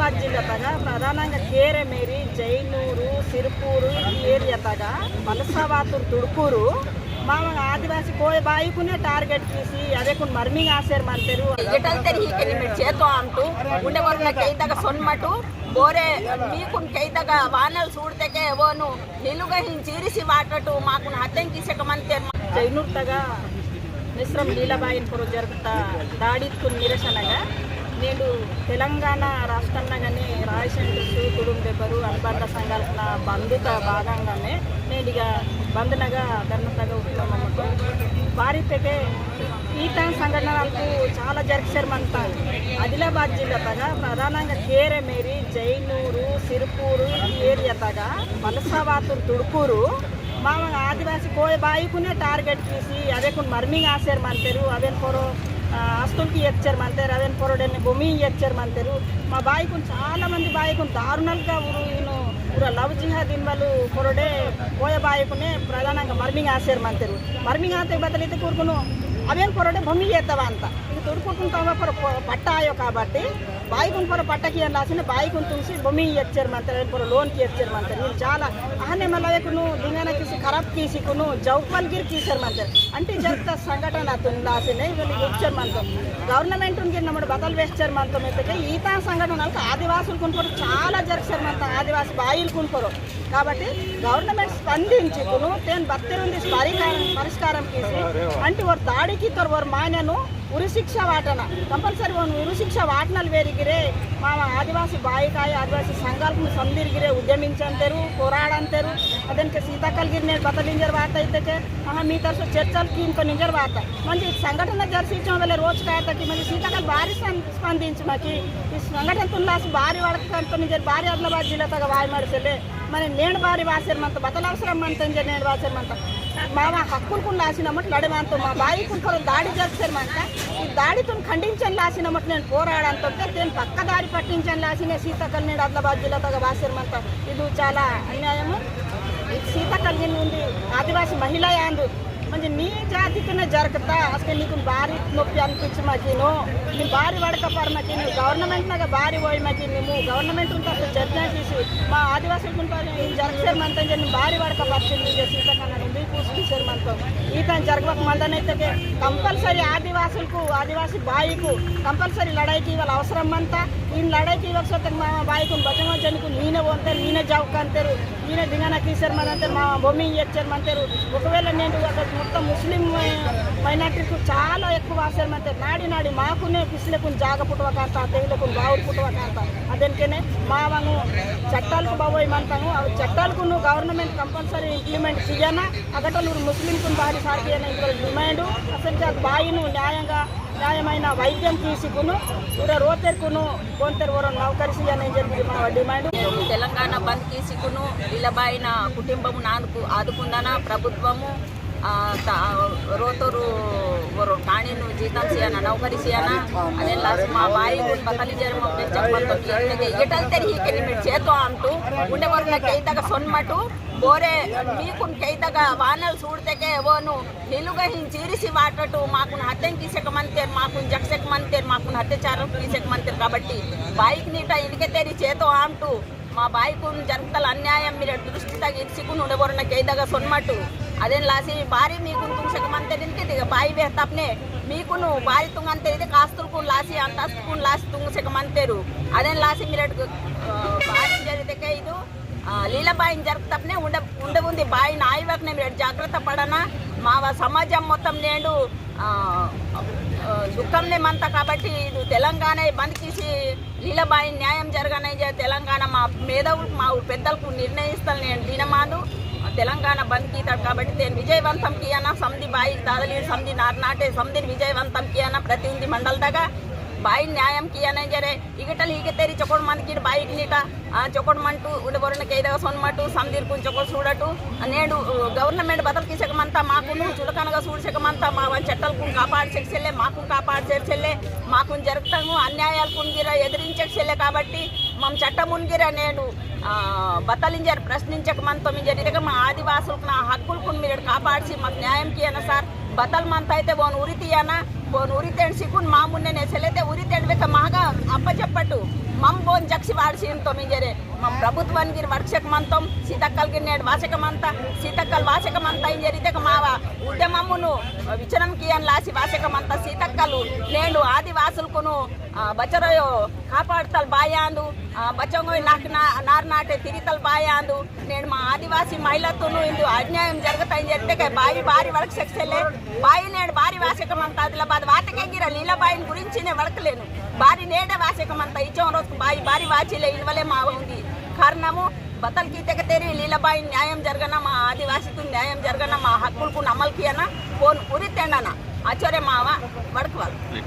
ಹೈದರಾಬಾದ್ ಜಿಲ್ಲೆ ತಗ ಪ್ರಧಾನಂಗ ಕೇರೆಮೇರಿ ಜೈನೂರು ಸಿರುಪೂರು ಈ ಏರಿಯಾ ತಗ ಮಲಸಾವಾತೂರು ತುಡುಕೂರು ಮಾಮಗ ಆದಿವಾಸಿ ಕೋಳಿ ಬಾಯಿಕುನೇ ಟಾರ್ಗೆಟ್ తీసి ಅದೇ ಕುಂಡ್ ಮರ್ಮಿಂಗ್ ಆಸೇರ್ ಮಾಡ್ತೇರು ಎಟಲ್ತರಿ ಹೀಗೆ ನಿಮ್ಮ ಚೇತೋ ಅಂಟು ಉಂಡೆವರ್ನ ಕೈದಾಗ ಸೊನ್ಮಟು బోరే మీకు కైతగా వానలు చూడతకే ఓను నిలుగా చీరిసి వాటటు మాకు హత్యంకిసకమంతే జైనుర్తగా మిశ్రం లీలబాయిన్ పొరు జరుగుతా దాడిత్తు నిరసనగా నేడు తెలంగాణ రాష్ట్రంలో రాష్ట్రంలోగానే రాయసెంటర్స్ కుటుంబెబ్బరు అనుబంధ సంఘాల బంధుత భాగంగానే నేను ఇక బంధనగా ధర్మతగా ఉంటున్నామన్నట్టు వారి తెగే ఈత సంఘటనలకు చాలా జరిగారు మనతో ఆదిలాబాద్ జిల్లా తగా ప్రధానంగా కేరమేరి జైనూరు సిరుపూరు ఈ ఏరియా తగా వలసవాతూరు తుడుకూరు మా ఆదివాసీ కోయ బాయికునే టార్గెట్ తీసి అదే కొన్ని మర్మింగ్ ఆసేరు మంతరు అదే పొరో అస్తులకి ఎచ్చారు మంతారు అవేన్ పొరడల్ని భూమి ఎచ్చారు మంతారు మా బాయికుని చాలా మంది బాయికుని దారుణాలుగా ఊరు ఈయన ఊర లవ్ జిహాద్ ఇన్వాళ్ళు పొరడే కోయ బాయికునే ప్రధానంగా మర్మింగ్ ఆసేరు మంతారు మర్మింగ్ ఆతే బదులైతే కూరుకును అవేం పొరడే భూమి చేస్తావా అంత? ఇది తొడుకుంటుంటావా పొర కాబట్టి బాయికుని పొర పట్టకి అని రాసిన బాయికుని తుంసి భూమి ఇచ్చారు మంతారు పొర లోన్కి ఇచ్చారు మంతారు వీళ్ళు చాలా అహనే మళ్ళీ దింగన కిసి ఖరాబ్ కీసికును జౌపల్గిరి కీసారు మంతారు అంటే జరుగుతా సంఘటన అతను రాసిన వీళ్ళు ఇచ్చారు మనతో గవర్నమెంట్ ఉంది నమ్మడు బదలు వేస్తారు మనతో అయితే ఈత సంఘటనలకు ఆదివాసులు కొనుక్కోరు చాలా జరిగారు మనతో ఆదివాసి బాయిలు కొనుక్కోరు కాబట్టి గవర్నమెంట్ స్పందించి తేను బత్తెరుంది పరిష్కారం పరిష్కారం తీసి అంటే వారు దాడికి తోరు వారు మాన్యను ఉరిశిక్ష వాటన. కంపల్సరీ వాళ్ళు ఉరిశిక్ష వాటనలు వేరిగిరే మా ఆదివాసి బాయికాయ ఆదివాసి సంఘాలకు సందిరిగిరే ఉద్యమించంటారు పోరాడంటారు అదనికి సీతాకల్గిరి నేను బతలింజర్ వార్త అయితే ఆహా మీ తరఫు చర్చలు ఇంకో నింజర్ వార్త. మంచి సంఘటన జరిపించడం వల్ల రోజు కాయతకి మరి సీతాకల్ భారీ స్పందించి మాకు. ఈ సంఘటన తుల్లాసి భారీ వడకంతో నిజర్ భారీ ఆదిలాబాద్ జిల్లా తగ వాయి మడిసెలే మరి నేను భారీ వాసేమంత బతలవసరం అంత నేను వాసేమంత మా హక్కులకు లాసినమ్మట నడమంత మా బాయి కుంకలు దాడి చేస్తారమంట ఈ దాడితో ఖండించని లాసినమ్మట నేను పోరాడంతో నేను పక్క దారి పట్టించని లాసిన సీతకల్ నేను ఆదిలాబాద్ జిల్లాతో వాసేమంత ఇది చాలా అన్యాయము. సీతకల్ సీతాకల్ ఉంది ఆదివాసి మహిళ యాందు మంచి నీ జాతికినే జరుగుతా అసలు నీకు భారీ నొప్పి అనిపించి మాకిను నీ భారీ వడకపారు మాకి నువ్వు గవర్నమెంట్ నాకు భారీ పోయి మాకి మేము గవర్నమెంట్ ఉంటే అసలు చర్చ చేసి మా ఆదివాసులకు జరగసారు మనతో నేను భారీ వడకపరిచింది సీతాకన్నాడు ఉంది కూర్చుంటారు మనతో ఈ జరగక మందనైతే కంపల్సరీ ఆదివాసులకు ఆదివాసి బాయికు కంపల్సరీ లడాయికి ఇవాళ అవసరం అంతా ఈ లడాయికి ఇవ్వకపోతే మా బాయికు భజన జనుకు నేనే పోతారు నేనే జాబ్ అంటారు నేనే దిగానా తీసారు అంటారు మా భూమి ఇచ్చారు ఒకవేళ నేను అక్కడ మొత్తం ముస్లిం మైనార్టీకు చాలా ఎక్కువ ఆశారు నాడి నాడి మాకునే పిసిలకు జాగ పుట్టవ కాంత తెగులకు బావులు పుట్టువ కాంత అదేనికనే మా వాళ్ళు చట్టాలకు బాబోయమంటాము అవి చట్టాలకు నువ్వు గవర్నమెంట్ కంపల్సరీ ఇంప్లిమెంట్ చేయనా అగట నువ్వు ముస్లింకు భారీ సారికి ఇందులో డిమాండ్ అసలు బాయిను న్యాయంగా న్యాయమైన వైద్యం తీసుకును ఊర రోతెరుకును కొంతరు వరం నౌకరిసి అని చెప్పి మా డిమాండ్. తెలంగాణ బంద్ తీసుకును ఇలబాయిన కుటుంబము నాదుకు ఆదుకుందన ప్రభుత్వము ఆ, రోతోరు ಬರೋ ಠಾಣೆನು ಜೀತಂ ಸಿಯಾನ ನೌಕರಿ ಸಿಯಾನ ಅದೆಲ್ಲ ಮಾ ಬಾಯಿ ಬಕಲಿ ಜರ ಮಮ್ಮಿ ಚಪ್ಪಲ್ ತೊಟ್ಟಿ ಎಟಂತರಿ ಹೀಗೆ ನಿಮ್ಮ ಚೇತೋ ಅಂಟು ಉಂಡೆ ಬರ್ನ ಕೈದಾಗ ಸೊನ್ಮಟು బోరే మీకు కైతగా వానలు చూడతకే ఎవోను నిలుగా చీరిసి వాటటు మాకు హత్యం గీసకమంతేరు మాకు జక్సకమంతేరు మాకు హత్యచారం గీసకమంతేరు కాబట్టి బైక్ నీట ఇనికెతేరి చేతో ఆంటూ మా బాయికు జరుగుతల అన్యాయం మీరు దృష్టి తగ్గి ఇచ్చుకుని ఉండబోరున కైతగా సొన్మటు అదేం లాసి భారీ మీకు తుంగసకమంతే నింటి బాయి మీకు మీకును భారీ తుంగంతే ఇది కాస్తులకు లాసి అంతస్తుకు లాసి తుంగసకమంతేరు అదేం లాసి మీరు భారీ జరిగితే ఇది ఆ, లీలబాయిని జరుపుతప్పునే ఉండ ఉండవుంది బాయి నాయవకనే మీరు జాగ్రత్త పడనా? మా సమాజం మొత్తం నేడు దుఃఖంనే మంత కాబట్టి ఇది తెలంగాణ బంద్ తీసి లీలబాయి న్యాయం జరగనే తెలంగాణ మా మేధవులకు మా పెద్దలకు నిర్ణయిస్తాను నేను. దినమాదు తెలంగాణ బంద్ కీతాడు కాబట్టి నేను విజయవంతం కియన సమిది బాయి దాదలి సంధి నాటే సంధిని విజయవంతం కియన ప్రతినిధి మండలదాగా ಬಾಯಿ ನ್ಯಾಯಂ ಕಿಯನೇ ಜರೆ ಈಗಟಲ್ಲಿ ಹೀಗೆ ತೆರಿ ಚೊಕೊಡ್ ಮಂದಿ ಕಿಡ್ ಬಾಯಿಗೆ ನೀಟ ಆ ಚೊಕೊಡ್ ಮಂಟು ಉಂಡೆ ಬರೋಣ ಕೈದಾಗ ಸೊನ್ ಮಟ್ಟು ಸಮದಿರ್ ಕುನ್ ಚೊಕೊಡ್ చూడటు నేడు గవర్నమెంట్ బదల్ కిసకమంత మాకును చులకనగా చూడసకమంత మా చట్టాలు కున్ కాపాడు చెల్లె మాకు కాపాడు చెల్లె మాకు జరుగుతాము అన్యాయాలు కున్గిర ఎదిరించక చెల్లె కాబట్టి మా చట్టం ఉన్గిర నేడు బతలింజర్ ప్రశ్నించక మనతో మీ జరిగ మా ఆదివాసులకు నా హక్కులకు మీరు కాపాడిసి మాకు న్యాయం కియన సార్ బతల్ మంత అయితే బోన్ ఉరి తీయనా బోన్ ఉరి తెండి సిక్కున్ మా మున్నే సెలైతే ఉరి తెండిక మాగా అప్ప చెప్పట్టు మమ్ ಬೋನ್ ಜಕ್ಷಿ ಬಾಡ್ಸಿನ್ ತೊಮಿಂಜರೆ ಮಮ್ ప్రభుత్వానికి వర్షకమంతం సీతక్కల్కి నేడు వాచకమంత సీతక్కల్ వాచకమంత ఏం జరిగితే మావ ఉద్యమమును విచరంకి అని లాసి వాచకమంత సీతక్కలు నేడు ఆదివాసులకును బచ్చరయో కాపాడుతల్ బాయాందు. బచ్చంగోయ్ నాకు నారు నాటే తిరితల్ బాయాందు. నేను మా ఆదివాసి మహిళతోను ఇందు అన్యాయం జరుగుతాయని చెప్తే బావి భారీ వరకు సెక్సెల్లే బావి నేడు భారీ వాచకమంత ఆదిలాబాద్ వాతకెగిర లీలాబాయిని గురించి నేను వడకలేను. భారీ నేడే వాచకమంత ఇచ్చాం రోజుకు బావి భారీ వాచిలే ఇవ్వలే మా ఉంది. కారణము బతల్కి తెగతేరి లీలబాయి న్యాయం జరగన మా ఆదివాసికు న్యాయం జరగన మా హక్కులకు నమ్మల్కి అన్న ఫోన్ ఉరితెండన. ఆచార్య మావ వడకవాలి.